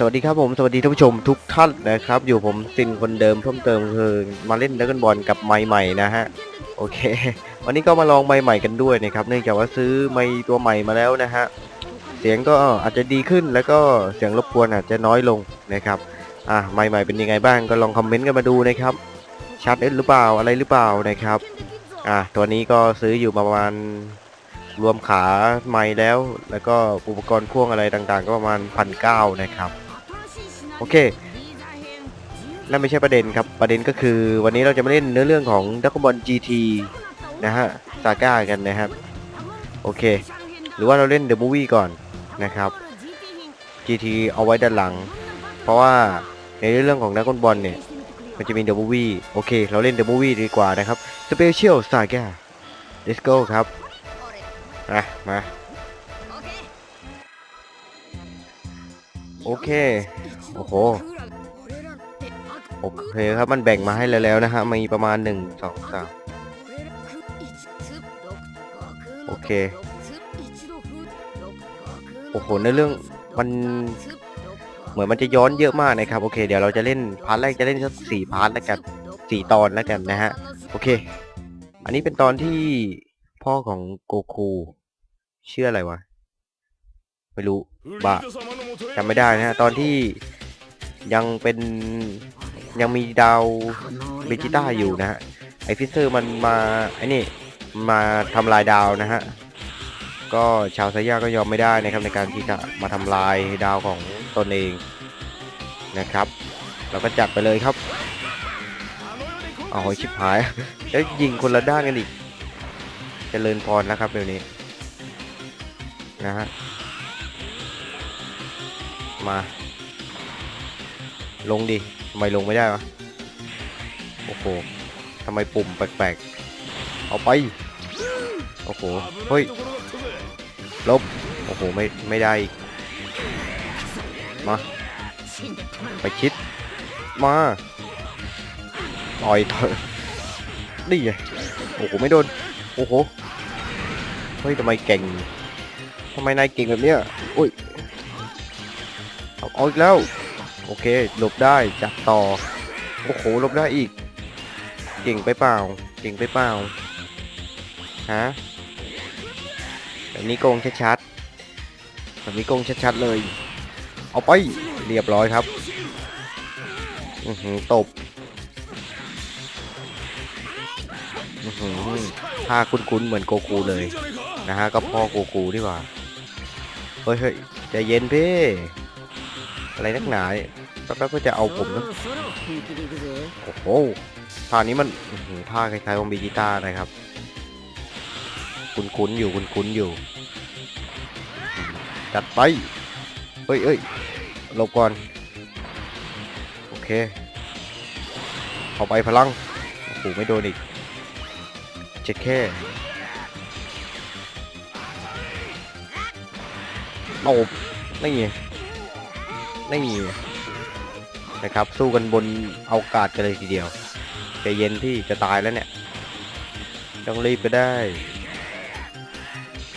สวัสดีครับผมสวัสดีท่านผู้ชมทุกท่านนะครับ อยู่ผมซินคนเดิมเพิ่มเติมคือมาเล่นดักบอลกับไม้ใหม่นะฮะโอเค วันนี้ก็มาลองไม้ใหม่กันด้วยนะครับ เนื่องจากว่าซื้อไม้ตัวใหม่มาแล้วนะฮะเสียงก็อาจจะดีขึ้นแล้วก็เสียงรบกวนอาจจะน้อยลงนะครับอะไม้ใหม่เป็นยังไงบ้างก็ลองคอมเมนต์กันมาดูนะครับชัดหรือเปล่าอะไรหรือเปล่านะครับอะตัวนี้ก็ซื้ออยู่ประมาณรวมขาไม้แล้ว แล้วก็อุปกรณ์พ่วงอะไรต่างๆ ก็ประมาณพันเก้านะครับ โอเคนั่นไม่ใช่ประเด็นครับ ประเด็นก็คือวันนี้เราจะมาเล่นเนื้อเรื่องของดักบอล GT นะฮะซาก้ากันนะครับ โอเค หรือว่าเราเล่นเดอะมูวี่ก่อนนะครับ GT เอาไว้ด้านหลัง เพราะว่าในเรื่องของนักบอลเนี่ย มันจะมีเดอะมูวี่โอเค เราเล่นเดอะมูวี่ดีกว่านะครับ Special Saga Let's go ครับอะมา โอเค โอ้โห โอเคครับมันแบ่งมาให้แล้วแล้วนะฮะ มีประมาณ 1 2 3 โอเค โอ้โห ในเรื่องมันเหมือนมันจะย้อนเยอะมากนะครับ โอเค เดี๋ยวเราจะเล่นพาร์ทแรกจะเล่นสักสี่พาร์ทแล้วกันสี่ตอนแล้วกันนะฮะ โอเค อันนี้เป็นตอนที่พ่อของโกคูชื่ออะไรวะ ไม่รู้บ้าจำไม่ได้นะฮะ ตอนที่ ยังเป็นยังมีดาวเบจิต้าอยู่นะฮะไอฟิสเซอร์มันมาไอนี่มาทำลายดาวนะฮะก็ชาวไซย่าก็ยอมไม่ได้นะครับในการที่จะมาทำลายดาวของตนเองนะครับ เราก็จัดไปเลยครับเอาชิบหาย แล้วยิงคนละด้านกันอีกเจริญพรนะครับเดี๋ยวนี้นะฮะมา ลงดิทำไมลงไม่ได้วะ โอ้โหทำไมปุ่มแปลกๆ เอาไป โอ้โห เฮ้ย ลบ โอ้โห ไม่ ไม่ได้ มา ไปชิด มา ต่อยต่อยนี่ไง โอ้โห ไม่โดน โอ้โห เฮ้ย ทำไมเก่ง ทำไมนายเก่งแบบเนี้ย อุ้ย เอาเอาอีกแล้ว โอเคหลบได้จับต่อ โอ้โหหลบได้อีก เก่งไปเปล่า เก่งไปเปล่าฮะแบบนี้โกงชัดๆแบบนี้โกงชัดๆเลย เอาไปเรียบร้อยครับอือหือตบอือหือท่าคุ้นๆเหมือนโกคูเลยนะฮะก็พ่อโกคูดีกว่าเฮ้ยเฮ้ยใจเย็นพี่ อะไรนักหนาแป๊บๆก็จะเอาผมนะโอ้โหท่านี้มันท่าคล้ายๆของบีจิต้านะครับ คุ้นๆอยู่คุ้นๆอยู่จัดไปเฮ้ยเอ้ยหลบก่อน โอเคเข้าไปพลังโอ้โหไม่โดนอีกเจ็ดแค่โอบนี่ไง นี่นะครับ สู้กันบนอากาศกันเลยทีเดียวใจเย็นที่จะตายแล้วเนี่ยต้องรีบก็ได้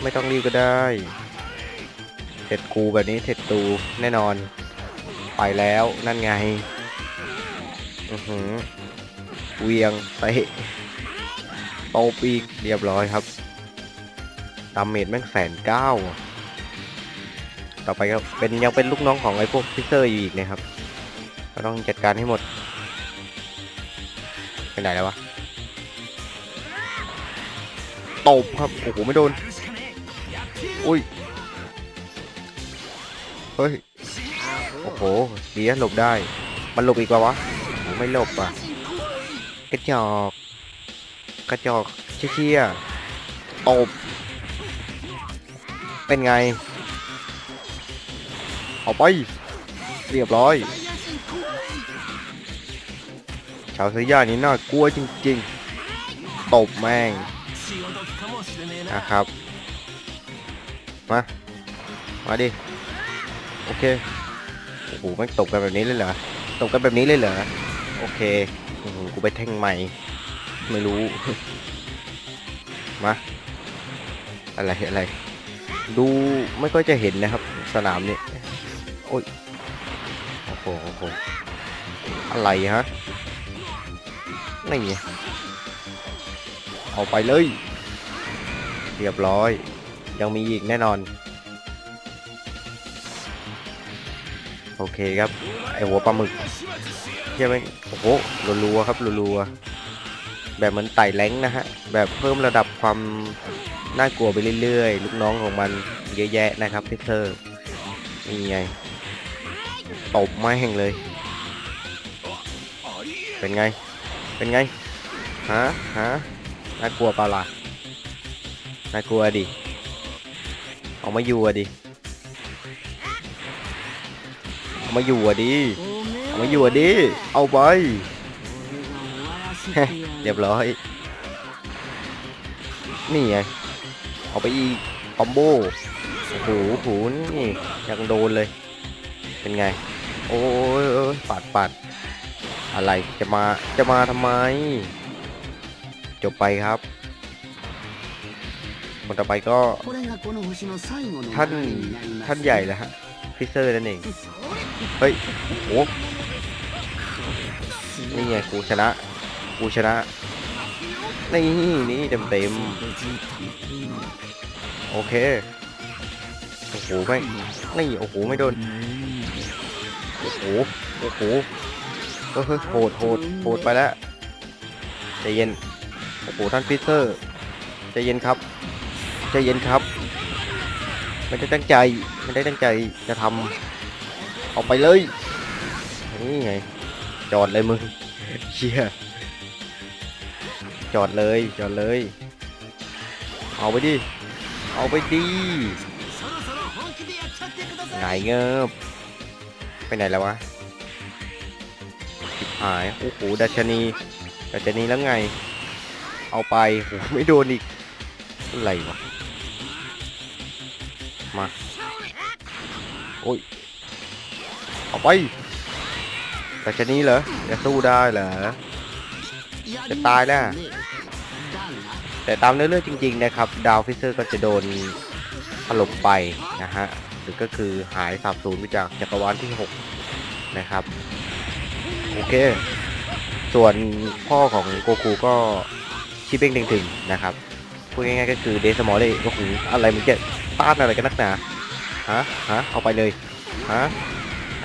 ไม่ต้องรีบก็ได้เสร็จกูแบบนี้เสร็จตูแน่นอน ไปแล้วนั่นไงอือหือเวียงเตะโตปีกเรียบร้อยครับดาเมจแม่งแสนเก้า ต่อไปก็เป็นยังเป็นลูกน้องของไอ้พวกพิเซอร์อยู่อีกนะครับ ก็ต้องจัดการให้หมดไปไหนแล้ววะตบครับโอ้โหไม่โดนอุ้ยเฮ้ยโอ้โหดีนะหลบได้ มันหลบอีกว่าวะไม่หลบอะกระจอกกระจอกเชี่ยๆตบเป็นไง เอาไป เรียบร้อย ชาวสยานี่น่ากลัวจริงๆ ตบแม่งนะครับ มา มาดิ โอเค โอ้โหแม่ตบกันแบบนี้เลยเหรอ ตบกันแบบนี้เลยเหรอ โอเคกูไปแท่งใหม่ ไม่รู้ มา อะไรอะไร ดูไม่ค่อยจะเห็นนะครับ สนามนี้ อ้ยโหโอ้โหอะไรฮะนี่เอาไปเลย เรียบร้อย ยังมีอีกแน่นอน โอเคครับ ไอหัวปลาหมึกเที่ยไหมโอ้โหรัวๆครับรัวๆแบบเหมือนไต่แรงนะฮะ แบบเพิ่มระดับความน่ากลัวไปเรื่อยๆ ลูกน้องของมันเยอะแยะนะครับพิเซอร์นี่ไง ตบไม่แห่งเลย เป็นไง เป็นไง ฮะ ฮะ น่ากลัวเปล่าล่ะ น่ากลัวดิ เอามาอยู่อะดิ เอามาอยู่อะดิ เอามาอยู่อะดิ เอาไป เรียบร้อย นี่ไง เอาไปอีกคอมโบโอ้โหโอ้โหนี่ยังโดนเลย เป็นไง โอ้ยปัดปัดอะไรจะมาจะมาทำไม จบไปครับ คนต่อไปก็ ท่านท่านใหญ่แล้วฮะฟิเซอร์นั่นเอง เฮ้ยโอ้นี่ไงกูชนะ กูชนะ นี่นี่เต็มเต็มโอเค โอ้โหไม่ นี่ โอ้โห ไม่โดน โอ้โหโอ้โหโหดโหดโหดไปแล้วใจเย็นโอ้โหท่านฟิสเซอร์ใจเย็นครับใจเย็นครับไม่ได้ตั้งใจไม่ได้ตั้งใจจะทำเอาไปเลยนี่ไงจอดเลยมึงเชี่ยจอดเลยจอดเลย เอาไปดิเอาไปดิไงเงิบ ไปไหนแล้ววะชิบหาย โอ้โห ดัชนี ดัชนีแล้วไง เอาไปโอ้โหไม่โดนอีกอะไรวะ มา โอ้ย เอาไป ดัชนีเหรอ จะสู้ได้เหรอ จะตายแล้วแต่ตามเรื่องจริง ๆ นะครับ ดาวฟิเซอร์ก็จะโดนถล่มไปนะฮะ หรือก็คือหายสาบสูญไปจากจักรวาลที่ 6 นะครับ โอเค ส่วนพ่อของโกคูก็ชิเบ้งถึงๆนะครับพูดง่ายๆก็คือเดสมอลเลยโอ้โหอะไรมันจะต้านอะไรกันนักหนาฮะฮะเอาไปเลยฮะ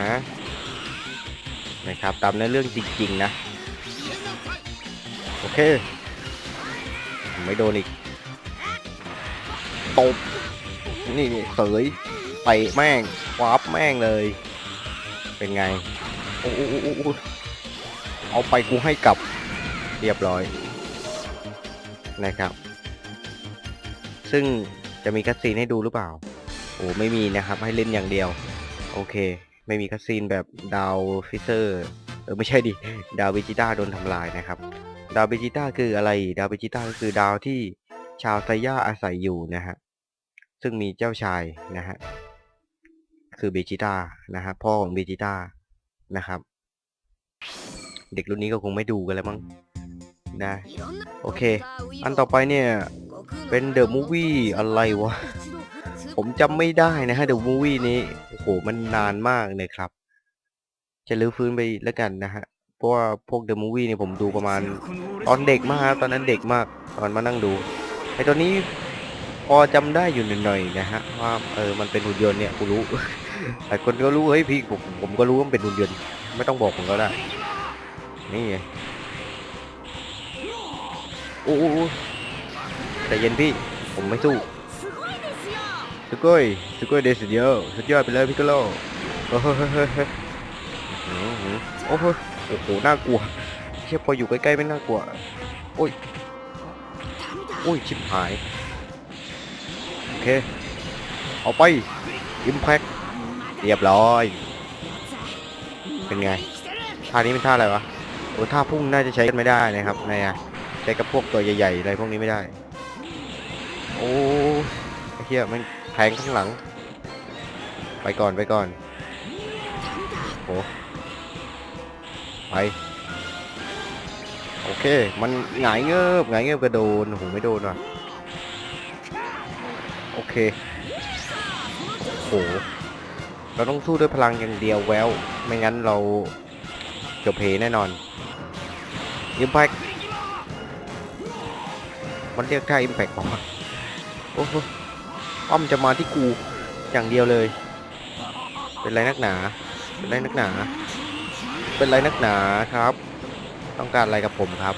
ฮะนะครับตามเนื้อเรื่องจริงๆนะ โอเค ไม่โดนอีกตบนี่นี่เสย ไปแม่งวาร์ปแม่งเลย เป็นไงโอ้โหเอาไปกูให้กลับเรียบร้อยนะครับ ซึ่งจะมีคัสซีนให้ดูหรือเปล่า โอ้ไม่มีนะครับให้เล่นอย่างเดียว โอเค ไม่มีคัสซีนแบบดาวฟิเซอร์เออไม่ใช่ดิดาววิจิต้าโดนทำลายนะครับ ดาวเบจิต้าคืออะไร ดาวเบจิต้าก็คือดาวที่ชาวไซย่าอาศัยอยู่นะฮะ ซึ่งมีเจ้าชายนะฮะ คือเบจิต้านะฮะพ่อของเบจิต้านะครับ เด็กรุ่นนี้ก็คงไม่ดูกันแล้วมั้งนะโอเค อันต่อไปเนี่ย เป็นเดอะมูวี่อะไรวะ ผมจำไม่ได้นะฮะเดอะมูวี่นี้ โอ้โห มันนานมากเลยครับ จะลื้อฟื้นไปแล้วกันนะฮะ เพราะว่าพวกเดอะมูวี่เนี่ยผมดูประมาณ ตอนเด็กมากตอนนั้นเด็กมาก ตอนมานั่งดูไอตอนนี้พอจำได้อยู่หน่อยๆนะฮะ ว่าเออมันเป็นหุ่นยนต์เนี่ยกูรู้ หลายคนก็รู้เฮ้ยพี่ผมผมก็รู้ว่ามันเป็นหุ่นยนต์ไม่ต้องบอกผมก็ได้นี่ไงโอ้โหแต่เย็นพี่ผมไม่สู้สุโกยสุโกยเดสุดยอดสุดยอดไปเลยพี่กโลโอ้โหเฮ้ยเฮ้ยเฮ้ยอื้อโอ้โหโอ้โหน่ากลัวเชี่ยพออยู่ใกล้ๆไม่น่ากลัวโอ้ยโอ้ยชิบหายโอเคเอาไปอิมแพค เรียบร้อย เป็นไง ท่านี้เป็นท่าอะไรวะ โอ้ท่าพุ่งน่าจะใช้กันไม่ได้นะครับนายอะใช้กับพวกตัวใหญ่ๆอะไรพวกนี้ไม่ได้ โอ้เหี้ยมันแทงข้างหลัง ไปก่อนไปก่อนโอ้ไป โอเค มันหงายเงือบหงายเงือบกระโดนโอ้โหไม่โดนว่ะ โอเค โอ้โห เราต้องสู้ด้วยพลังอย่างเดียวแววไม่งั้นเราจบเพแน่นอนอิมแพกมันเรียกท่าอิมแพกบอกโอ้โหอ้อมจะมาที่กูอย่างเดียวเลย เป็นไรนักหนา เป็นไรนักหนา เป็นไรนักหนาครับ ต้องการอะไรกับผมครับ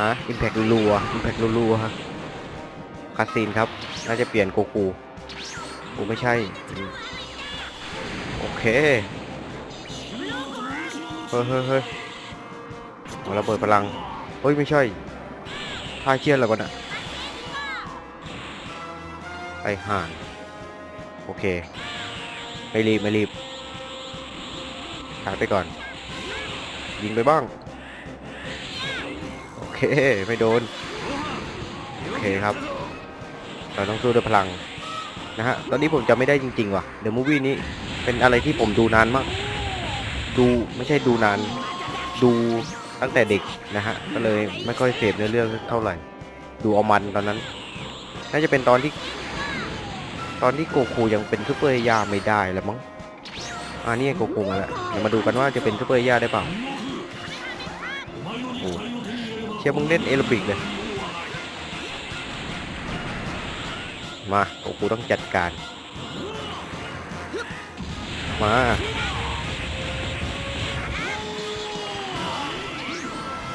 ฮะอิมแพกรัวอิมแพกรัวฮะคาซีนครับ น่าจะเปลี่ยนโกคูกูไม่ใช่ เคเฮ้ยเฮ้ยเฮ้ยเอาระเบิดพลังเฮ้ยไม่ใช่ท่าเชี่ยนอะไรก่อนอะไปห่านโอเคไม่รีบไม่รีบชาร์จไปก่อน ยิงไปบ้าง โอเค ไม่โดน โอเคครับ เราต้องสู้ด้วยพลัง นะฮะ ตอนนี้ผมจำไม่ได้จริง ๆ ว่ะ เดอะมูฟวี่นี้ เป็นอะไรที่ผมดูนานมาก ดูไม่ใช่ดูนาน ดูตั้งแต่เด็กนะฮะ ก็เลยไม่ค่อยเสพเนื้อเรื่องเท่าไหร่ ดูเอามันตอนนั้น น่าจะเป็นตอนที่ ตอนที่โกคูยังเป็นซูเปอร์เอายาไม่ได้แล้วมั้งอ่านี่โกคูมาแล้วเดี๋ยวมาดูกันว่าจะเป็นซูเปอร์เอายาได้เปล่าโอ้เชียร์มึงเล่นเอโรบิกเลย มาโกคูต้องจัดการ มา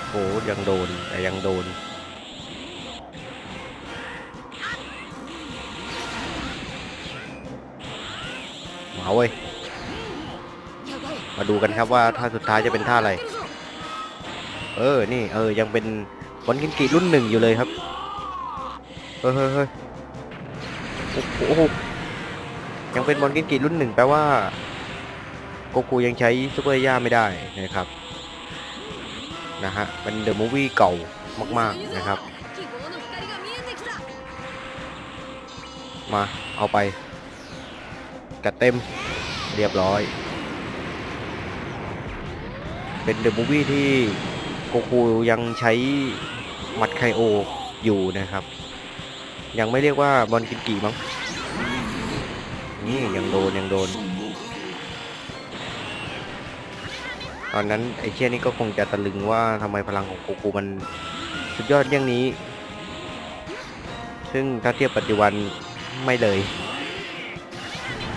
โอ้ยังโดนแต่ยังโดนมาเว้ยมาดูกันครับว่าท่าสุดท้ายจะเป็นท่าอะไร เออ นี่ เออ ยังเป็นบอลกินกีรุ่นหนึ่งอยู่เลยครับ เฮ้ยเฮ้ยเฮ้ยโอ้โหโอ้โห ยังเป็นบอลกินกีรุ่นหนึ่งแปลว่า โกคูยังใช้ซูเปอร์ย่าไม่ได้นะครับนะฮะเป็นเดอะมูฟวี่เก่ามากๆนะครับ มาเอาไปกัดเต็มเรียบร้อย เป็นเดอะมูฟวี่ที่โกคูยังใช้หมัดไคโออยู่นะครับ ยังไม่เรียกว่าบอลกินกีมั้งนี่ยังโดนยังโดน อนนั้นไอเชี่ยนี่ก็คงจะตะลึงว่าทำไมพลังของโกคูมันสุดยอดอย่างนี้ ซึ่งถ้าเทียบปัจจุบันไม่เลย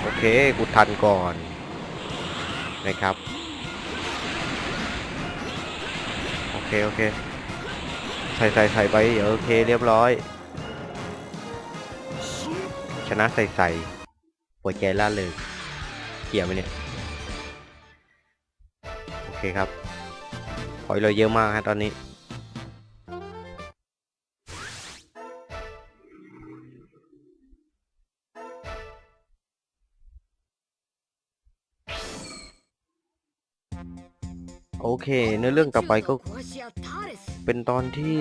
โอเคกูทันก่อนนะครับ โอเค โอเค ใส่ใส่ใส่ไปโอเค เรียบร้อย ชนะใส่ใส่หัวใจล่าเลยเกี่ยวไหมเนี่ย เคครับขอยเราเยอะมากฮะตอนนี้โอเคเนื้อเรื่องต่อไปก็เป็นตอนที่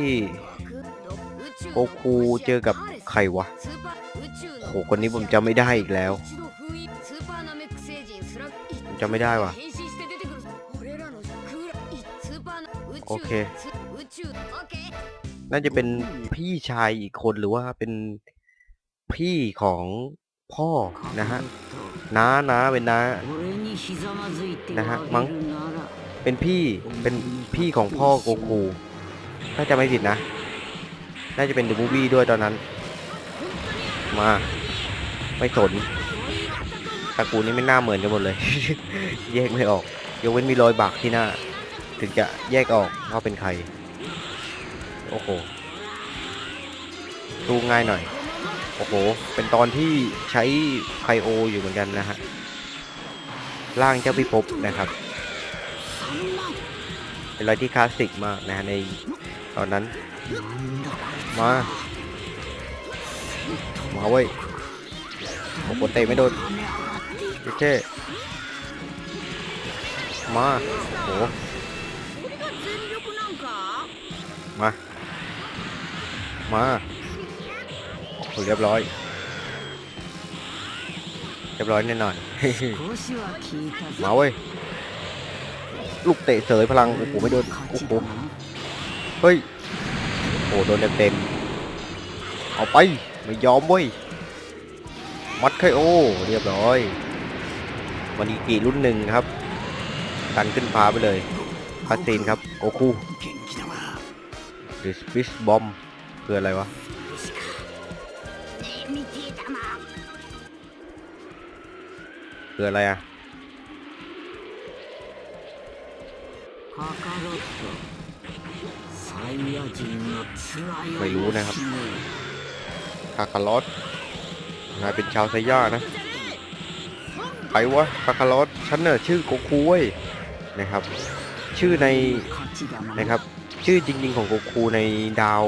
โกคูเจอกับใครวะโหคนนี้ผมจำไม่ได้อีกแล้วจำไม่ได้ว่ะ โอเค น่าจะเป็นพี่ชายอีกคนหรือว่าเป็นพี่ของพ่อนะฮะน้าน้าเป็นน้านะฮะมั้งเป็นพี่เป็นพี่ของพ่อโกคูถ้าจะไม่ผิดนะ น่าจะเป็นเดอะมูฟวี่ด้วยตอนนั้น มา ไม่สนตระกูลนี้ไม่น่าเหมือนกันหมดเลย แยกไม่ออก ยกเว้นมีรอยบากที่หน้า ถึงจะแยกออกว่าเป็นใคร โอ้โหดูง่ายหน่อย โอ้โห เป็นตอนที่ใช้ไคโออยู่เหมือนกันนะฮะร่างเจ้าพิภพนะครับ เป็นอะไรที่คลาสสิกมากนะฮะในตอนนั้น มา มาเว้ยโอ้โหเตะไม่โดนเจ๊มาโอ้โห มา มาโอ้เรียบร้อย เรียบร้อยแน่นอน มาเว้ย ลูกเตะเสยพลัง โอ้โห ไม่โดน โอ้โห เฮ้ย โอ้โหโดนเต็มๆ เอาไป ไม่ยอมเว้ย มัดไคโอ เรียบร้อยมันอีกีรุ่นหนึ่งครับดันขึ้นฟ้าไปเลยคาสซีนครับ โกคู ดิสปิสบอมคืออะไรวะคืออะไรอะไม่รู้นะครับคาคาลอสนายเป็นชาวไซย่านะไปวะคาคาลอสฉันเน่ะชื่อโกคุ้ยนะครับ ชื่อในนะครับ ชื่อจริงๆของโกคูในดาว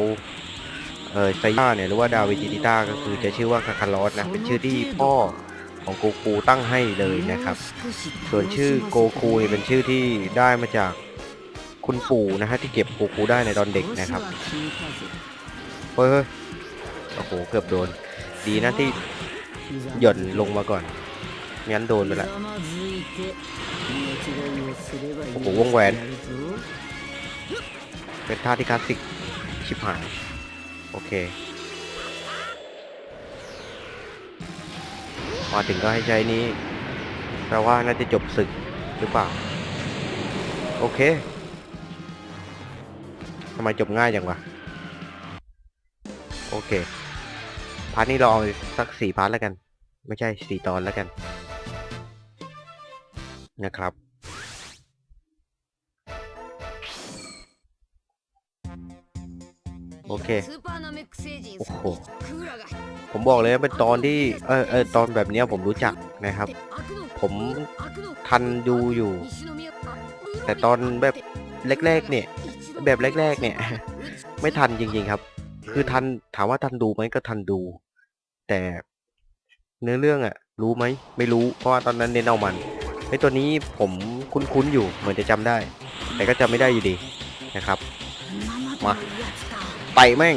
เออไซย่าเนี่ยหรือว่าดาวเวจิติต้าก็คือจะชื่อว่าคาคาลอสนะเป็นชื่อที่พ่อของโกคูตั้งให้เลยนะครับ ส่วนชื่อโกคูเนี่ยเป็นชื่อที่ได้มาจากคุณปู่นะฮะที่เก็บโกคูได้ในตอนเด็กนะครับเฮ้ยเฮ้ยโอ้โหเกือบโดน ดีนะที่หย่อนลงมาก่อนไม่งั้นโดนไปละโอ้โหวงแหวน เป็นท่าที่คลาสสิกชิบหาย โอเค มาถึงก็ให้ใช้นี้แปลว่าน่าจะจบศึกหรือเปล่า โอเคทำไมจบง่ายจังวะ โอเค พาร์ทนี้รอสักสี่พาร์ทแล้วกัน ไม่ใช่สี่ตอนแล้วกัน นะครับ โอเค โอ้โห ผมบอกเลยว่าเป็นตอนที่ เออเออตอนแบบเนี้ยผมรู้จักนะครับ ผมทันดูอยู่ แต่ตอนแบบแรกๆเนี่ย แบบแรกๆเนี่ย ไม่ทันจริงๆครับ คือทันถามว่าทันดูไหมก็ทันดู แต่เนื้อเรื่องอะรู้ไหมไม่รู้ เพราะว่าตอนนั้นเน้นเอามันไอ้ตัวนี้ผมคุ้นๆอยู่เหมือนจะจำได้ แต่ก็จำไม่ได้อยู่ดีนะครับ มา ไต่แม่ง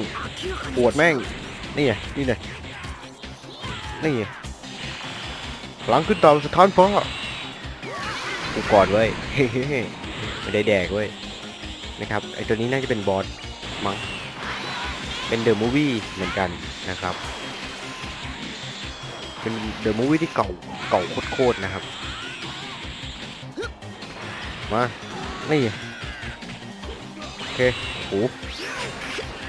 ปวดแม่ง นี่ไง นี่ไง นี่ไง หลังขึ้นตามสถานฟ้ากูกอดไว้ไม่ได้แดกเว้ย นะครับ ไอตัวนี้น่าจะเป็นบอสมั้ง เป็นเดอะมูวี่เหมือนกันนะครับ เป็นเดอะมูวี่ที่เก่า เก่าโคตรๆนะครับ มา นี่ โอเคโอ้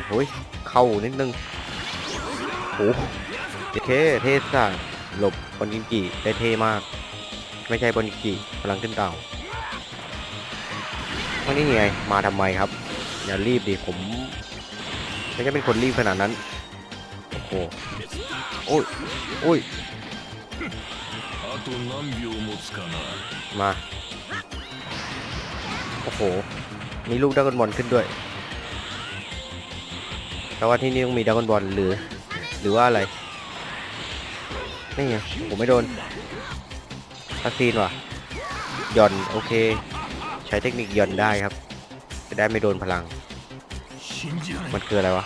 โอ้ยเข้านิดนึงโอ้โอเคเทสซ่าหลบบอลกินกีได้เท่มาก ไม่ใช่บอลกินกีพลังขึ้นเต่าวันนี้ไงมาทำไมครับ อย่ารีบดิผมไม่ใช่เป็นคนรีบขนาดนั้น โอ้โหโอ้ยโอ้ยมา โอ้โห มีลูกดักบอลขึ้นด้วย แต่ว่าที่นี่ต้องมีดาวอนบอลหรือ หรือว่าอะไร นี่ไงผมไม่โดนซักซีนว่ะหย่อนโอเค ใช้เทคนิคหย่อนได้ครับ จะได้ไม่โดนพลัง มันคืออะไรวะ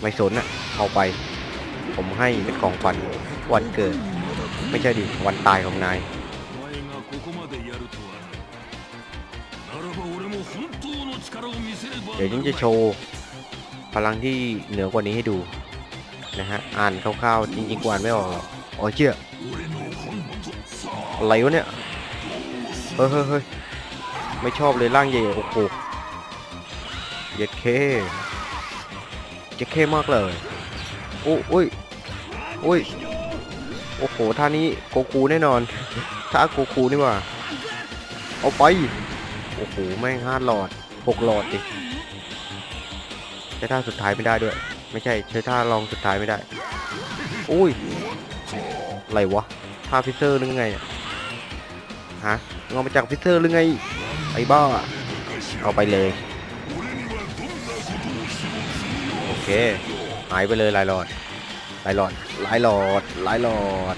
ไม่สนอะเข้าไป ผมให้เป็นของขวันวันเกิด ไม่ใช่ดิวันตายของนาย เดี๋ยวนิ้งจะโชว์พลังที่เหนือกว่านี้ให้ดูนะฮะ อ่านคร่าวๆ จริงๆกวนไม่ออกหรอกอ๋อเชื่ออะไรวะเนี่ย เฮ้ยเฮ้ยไม่ชอบเลยร่างใหญ่โอ้โหเย็ดเคเจ็ดเคมากเลยโอ้ยโอ้ย โอ้โห ท่านี้โกคูแน่นอน ท่าโกคูนี่ว่า เอาไป โอ้โห แม่งห้าหลอดหกหลอดดิ ใช้ท่าสุดท้ายไม่ได้ด้วย ไม่ใช่ใช้ท่ารองสุดท้ายไม่ได้ อุ้ยอะไรวะท่าฟิเซอร์นึงไงฮะงอมาจากฟิเซอร์หรือไงไอ้บ้าเอาไปเลยโอเคหายไปเลยลายหลอดลายหลอดลายหลอดลายหลอด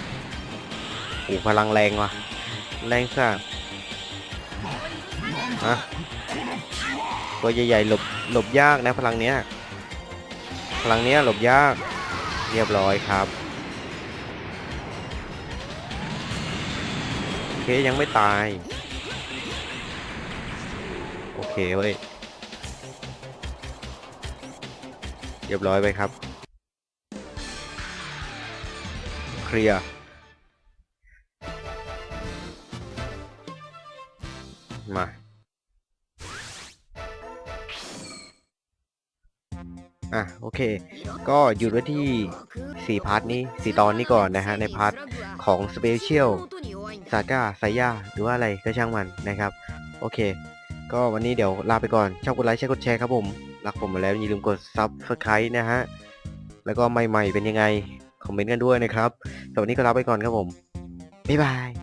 โอ้พลังแรงว่ะแรงสัสฮะ ตัวใหญ่ๆหลบหลบยากนะพลังเนี้ยพลังเนี้ยหลบยากเรียบร้อยครับโอเคยังไม่ตายโอเคเว้ยเรียบร้อยไปครับเคลียร์มา อะโอเค ก็หยุดไว้ที่ 4 พาร์ทนี้ 4 ตอนนี้ก่อนนะฮะ ในพาร์ทของ Special ซาก้าไซย่าหรือว่าอะไรก็ช่างมันนะครับ โอเค ก็วันนี้เดี๋ยวลาไปก่อน ชอบกดไลค์ใช่กดแชร์ครับผม รักผมมาแล้วอย่าลืมกด Subscribe นะฮะ แล้วก็ใหม่ๆเป็นยังไง คอมเมนต์กันด้วยนะครับสำหรับวันนี้ก็ลาไปก่อนครับผมบ๊ายบาย